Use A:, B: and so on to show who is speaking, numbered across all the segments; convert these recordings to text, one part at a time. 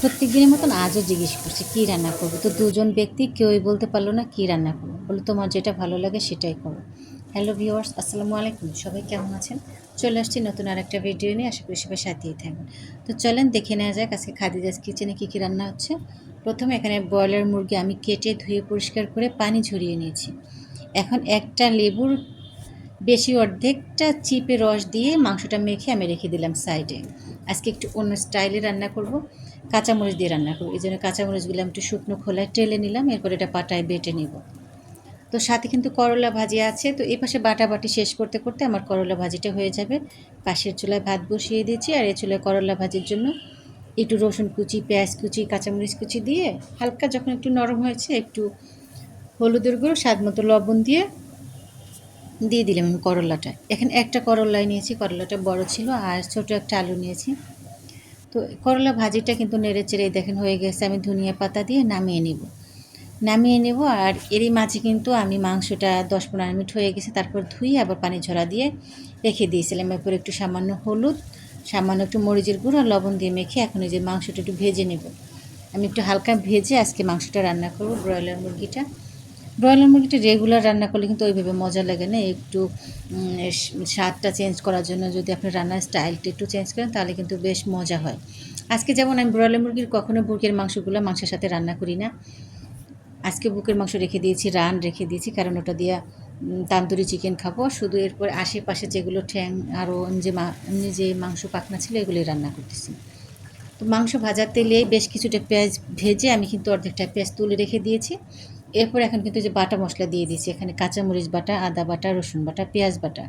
A: প্রত্যেক দিনের মতন আজও জিজ্ঞেস করছে, কী রান্না করব? তো দুজন ব্যক্তি কেউই বলতে পারল না, কী রান্না করব? বলে তোমার যেটা ভালো লাগে সেটাই করো। হ্যালো ভিউয়ার্স আসসালামু আলাইকুম। সবাই কেমন আছেন? চলে আসছি নতুন আর একটা ভিডিও নিয়ে। আশা করি সবাই সাথেই থাকবেন। তো চলেন, দেখে নেওয়া যাক আজকে খাদিজাস কিচেনে কী কী রান্না হচ্ছে। প্রথমে এখানে ব্রয়লার মুরগি আমি কেটে ধুয়ে পরিষ্কার করে পানি ঝরিয়ে নিয়েছি। এখন একটা লেবুর বেশি অর্ধেকটা চিপে রস দিয়ে মাংসটা মেখে আমি রেখে দিলাম সাইডে আজকে একটু অন্য স্টাইলে রান্না করব। কাঁচামরিচ দিয়ে রান্না করব। এই জন্য কাঁচামরিচগুলো আমি একটু শুকনো খোলায় টেলে নিলাম, এরপর এটা পাটায় বেটে নেব। তো সাথে কিন্তু করলা ভাজি আছে। তো এই পাশে বাটাবাটি শেষ করতে করতে আমার করলা ভাজিটা হয়ে যাবে। পাশের চুলায় ভাত বসিয়ে দিয়েছি আর এই চুলায় করলা ভাজির জন্য একটু রসুন কুচি, পেঁয়াজ কুচি, কাঁচামরিচ কুচি দিয়ে হালকা যখন একটু নরম হয়েছে, একটু হলুদের গুঁড়ো, স্বাদ মতো লবণ দিয়ে দিয়ে দিলাম আমি করলাটা। এখানে একটা করলাই নিয়েছি, করলাটা বড় ছিল আর ছোট একটা আলু নিয়েছি। তো করলা ভাজিটা কিন্তু নেড়ে চেড়ে দেখেন হয়ে গেছে, আমি ধনিয়া পাতা দিয়ে নামিয়ে নেব। নামিয়ে নেব আর এরই মাঝে কিন্তু আমি মাংসটা দশ পনেরো মিনিট হয়ে গেছে, তারপর ধুয়ে আবার পানি ঝরা দিয়ে রেখে দিয়েছিলাম। এরপর একটু সামান্য হলুদ, সামান্য একটু মরিচের গুঁড়ো আর লবণ দিয়ে মেখে এখন এই যে মাংসটা একটু ভেজে নেব। আমি একটু হালকা ভেজে আজকে মাংসটা রান্না করব, ব্রয়লার মুরগিটা। ব্রয়লার মুরগিটা রেগুলার রান্না করলে কিন্তু ওইভাবে মজা লাগে না। একটু স্বাদটা চেঞ্জ করার জন্য যদি আপনি রান্নার স্টাইলটা একটু চেঞ্জ করেন, তাহলে কিন্তু বেশ মজা হয়। আজকে যেমন আমি ব্রয়লার মুরগির কখনো বুকের মাংসগুলো মাংসের সাথে রান্না করি না। আজকে বুকের মাংস রেখে দিয়েছি, রান রেখে দিয়েছি, কারণ ওটা দিয়ে তান্দুরি চিকেন খাব। শুধু এরপর আশেপাশে যেগুলো ঠ্যাং আরও যে মা, যে মাংস পাকনা ছিল, এগুলোই রান্না করতেছি। তো মাংস ভাজার তেলেই বেশ কিছুটা পেঁয়াজ ভেজে আমি কিন্তু অর্ধেকটা পেঁয়াজ তুলে রেখে দিয়েছি। এরপর এখন কিন্তু যে বাটা মশলা দিয়ে দিয়েছি, এখানে কাঁচামরিচ বাটা, আদা বাটা, রসুন বাটা, পেঁয়াজ বাটা।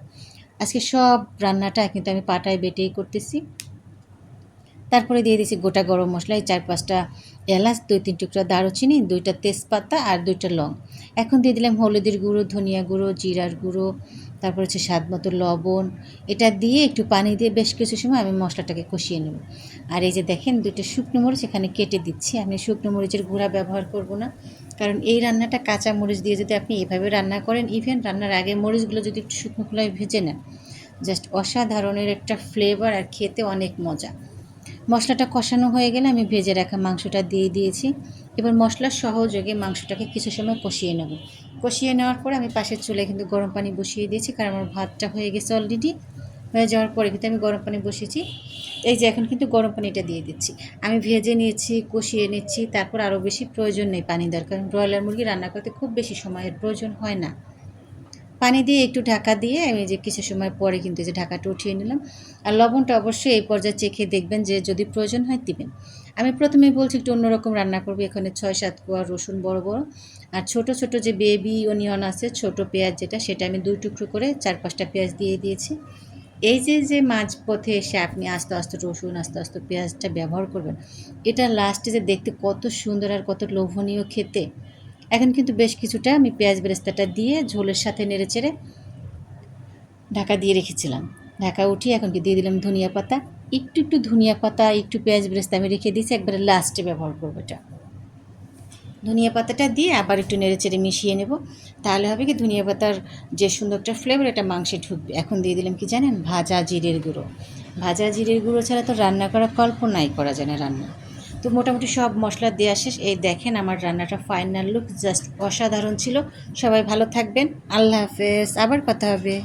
A: আজকে সব রান্নাটা কিন্তু আমি পাটায় বেটেই করতেছি। তারপরে দিয়ে দিয়েছি গোটা গরম মশলা, এই চার পাঁচটা এলাচ, দুই তিন টুকরা দারুচিনি, দুইটা তেজপাতা আর দুইটা লং। এখন দিয়ে দিলাম হলুদের গুঁড়ো, ধনিয়া গুঁড়ো, জিরার গুঁড়ো, তারপর হচ্ছে স্বাদ মতো লবণ। এটা দিয়ে একটু পানি দিয়ে বেশ কিছু সময় আমি মশলাটাকে কষিয়ে নেব। আর এই যে দেখেন দুইটা শুকনো মরিচ এখানে কেটে দিচ্ছি। আমি শুকনো মরিচের গুঁড়া ব্যবহার করব না, কারণ এই রান্নাটা কাঁচা মরিচ দিয়ে যদি আপনি এভাবে রান্না করেন ইভেন রান্নার আগে মরিচগুলো যদি একটু শুকনো খোলায় ভেজে নেন, জাস্ট অসাধারণের একটা ফ্লেভার আর খেতে অনেক মজা। মশলাটা কষানো হয়ে গেলে আমি ভেজে রাখা মাংসটা দিয়ে দিয়েছি। এবার মশলার সহযোগে মাংসটাকে কিছু সময় কষিয়ে নেব। কষিয়ে নেওয়ার পরে আমি পাশের চুলে কিন্তু গরম পানি বসিয়ে দিয়েছি, কারণ আমার ভাতটা হয়ে গেছে অলরেডি হয়ে যাওয়ার পরে কিন্তু আমি গরম পানি বসিয়েছি। এই যে এখন কিন্তু গরম পানিটা দিয়ে দিচ্ছি। আমি ভেজে নিয়েছি, কষিয়ে নিচ্ছি, তারপর আরও বেশি প্রয়োজন নেই পানি দরকার ব্রয়লার মুরগি রান্না করতে খুব বেশি সময়ের প্রয়োজন হয় না। পানি দিয়ে একটু ঢাকা দিয়ে আমি যে কিছু সময় পরে কিন্তু যে ঢাকাটা উঠিয়ে নিলাম। আর লবণটা অবশ্যই এই পর্যায়ে চেখে দেখবেন যে যদি প্রয়োজন হয় দিবেন। আমি প্রথমেই বলছি একটু অন্যরকম রান্না করব। এখানে ছয় সাত কোয়া রসুন বড় বড়। আর ছোট ছোট যে বেবি অনিয়ন আছে, ছোট পেঁয়াজ যেটা, সেটা আমি দুই টুকরো করে চার পাঁচটা পেঁয়াজ দিয়ে দিয়েছি। এই যে যে মাঝ পথে এসে আপনি আস্তে আস্তে রসুন, আস্তে আস্তে পেঁয়াজটা ব্যবহার করবেন, এটা লাস্টে যে দেখতে কত সুন্দর আর কত লোভনীয় খেতে। এখন কিন্তু বেশ কিছুটা আমি পেঁয়াজ বেরেস্তাটা দিয়ে ঝোলের সাথে নেড়ে চেড়ে ঢাকা দিয়ে রেখেছিলাম। ঢাকা উঠিয়ে এখন কি দিয়ে দিলাম ধনিয়া পাতা। একটু একটু ধনিয়া পাতা, একটু পেঁয়াজ বেরেস্তা আমি রেখে দিয়েছি, একবারে লাস্টে ব্যবহার করব এটা। ধনিয়া পাতাটা দিয়ে আবার একটু নেড়ে চেড়ে মিশিয়ে নেব। তাহলে হবে কি ধনিয়া পাতার যে সুন্দর একটা ফ্লেভার এটা মাংসে ঢুকবে। এখন দিয়ে দিলাম কি জানেন? ভাজা জিরের গুঁড়ো। ভাজা জিরের গুঁড়ো ছাড়া তো রান্না করা কল্পনাই করা যায় না রান্না। তো মোটামুটি সব মশলা দেওয়া শেষ। এই দেখেন আমার রান্নাটা ফাইনাল লুক জাস্ট অসাধারণ ছিল। সবাই ভালো থাকবেন। আল্লাহ হাফেজ। আবার কথা হবে।